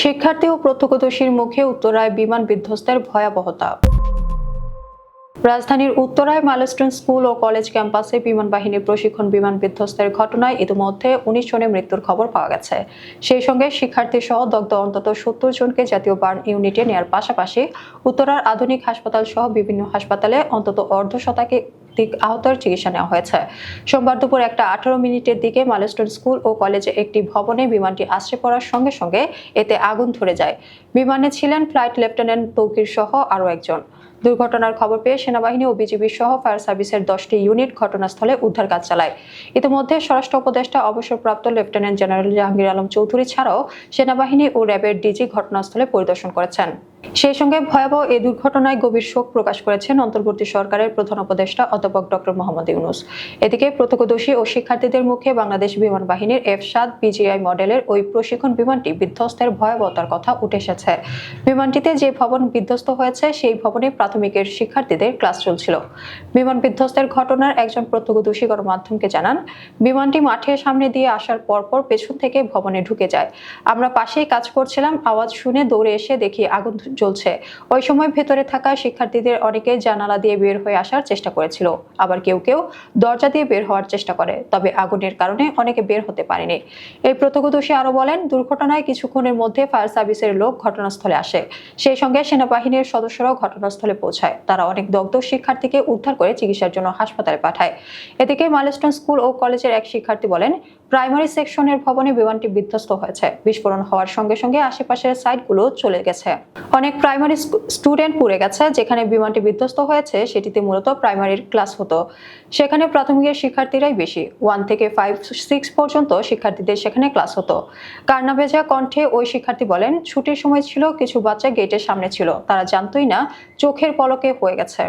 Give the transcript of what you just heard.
শিক্ষার্থী ও প্রত্যক্ষদর্শীর মুখে উত্তরায় বিমান বিধ্বস্তের ভয়াবহতা। রাজধানীর উত্তরায় মাইলস্টোন স্কুল ও কলেজ ক্যাম্পাসে বিমান বাহিনীর প্রশিক্ষণ বিমান বিধ্বস্তের ঘটনায় ইতিমধ্যে উনিশ জনের মৃত্যুর খবর পাওয়া গেছে। সেই সঙ্গে শিক্ষার্থী সহ দগ্ধ অন্তত সত্তর জনকে জাতীয় বার্ন ইউনিটে নেওয়ার পাশাপাশি উত্তরার আধুনিক হাসপাতাল সহ বিভিন্ন হাসপাতালে অন্তত অর্ধ শতাধিক দিক আহতের চিকিৎসা নেওয়া হয়েছে। সোমবার দুপুর একটা আঠারো মিনিটের দিকে মাইলস্টোন স্কুল ও কলেজে একটি ভবনে বিমানটি আশ্রে পড়ার সঙ্গে সঙ্গে এতে আগুন ধরে যায়। বিমানে ছিলেন ফ্লাইট লেফটেন্যান্ট তৌকির সহ আরও একজন। দুর্ঘটনার খবর পেয়ে সেনাবাহিনী ও বিজিবি সহ ফায়ার সার্ভিসের দশটি ইউনিট ঘটনাস্থলে উদ্ধার কাজ চালায়। ইতিমধ্যে স্বরাষ্ট্র উপদেষ্টা, অবসরপ্রাপ্ত লেফটেন্যান্ট জেনারেল জাহাঙ্গীর আলম চৌধুরী ছাড়াও সেনাবাহিনী ও র্যাবের ডিজি ঘটনাস্থলে পরিদর্শন করেছেন। সেই সঙ্গে ভয়াবহ এই দুর্ঘটনায় গভীর শোক প্রকাশ করেছেন অন্তর্বর্তী সরকারের প্রধান উপদেষ্টা অধ্যাপক ডক্টর মোহাম্মদ ইউনুস। এদিকে প্রত্যক্ষদর্শী ও শিক্ষার্থীদের মুখে বাংলাদেশ বিমান বাহিনীর এফ সাত বিজিআই মডেলের ওই প্রশিক্ষণ বিমানটি বিধ্বস্তের ভয়াবহতার কথা উঠে এসেছে। বিমানটিতে যে ভবন বিধ্বস্ত হয়েছে, সেই ভবনে প্রাথমিকের শিক্ষার্থীদের ক্লাস চলছিল। বিমান বিধ্বস্তের ঘটনার একজন প্রত্যক্ষদর্শী গণমাধ্যমকে জানান, বিমানটি মাঠের সামনে দিয়ে আসার পরপর পেছন থেকে ভবনে ঢুকে যায়। আমরা পাশেই কাজ করছিলাম, আওয়াজ শুনে দৌড়ে এসে দেখি আগুন জ্বলছে ওই সময় ভেতরে থাকা শিক্ষার্থীদের অনেকে জানালা দিয়ে বের হয়ে আসার চেষ্টা করেছিল। আবার কেউ কেউ দরজা দিয়ে বের হওয়ার চেষ্টা করে, তবে আগুনের কারণে অনেকে বের হতে পারেনি। এই প্রত্যক্ষদর্শী আরও বলেন, দুর্ঘটনায় কিছুক্ষণের মধ্যে ফায়ার সার্ভিসের লোক ঘটনাস্থলে আসে। সেই সঙ্গে সেনাবাহিনীর সদস্যরাও ঘটনাস্থলে পৌঁছায়। তারা অনেক দগ্ধ শিক্ষার্থীকে উদ্ধার করে চিকিৎসার জন্য হাসপাতালে পাঠায়। এদিকে মাইলস্টোন স্কুল ও কলেজের এক শিক্ষার্থী বলেন প্রাইমারি সেকশনের ভবনে বিমানটি বিধ্বস্ত হয়েছে। বিস্ফোরণ হওয়ার সঙ্গে সঙ্গে আশেপাশের সাইটগুলো চলে গেছে। অনেক প্রাইমারি স্টুডেন্ট পুড়ে গেছে, যেখানে বিমানটি বিধ্বস্ত হয়েছে, সেটিতে মূলত প্রাইমারির ক্লাস হতো। সেখানে প্রাথমিকের শিক্ষার্থীরাই বেশি। ওয়ান থেকে ফাইভ, সিক্স পর্যন্ত শিক্ষার্থীদের সেখানে ক্লাস হতো। কান্না ভেজা কণ্ঠে ওই শিক্ষার্থী বলেন, ছুটির সময় ছিল, কিছু বাচ্চা গেটের সামনে ছিল। তারা জানতোই না, চোখের পলকে হয়ে গেছে।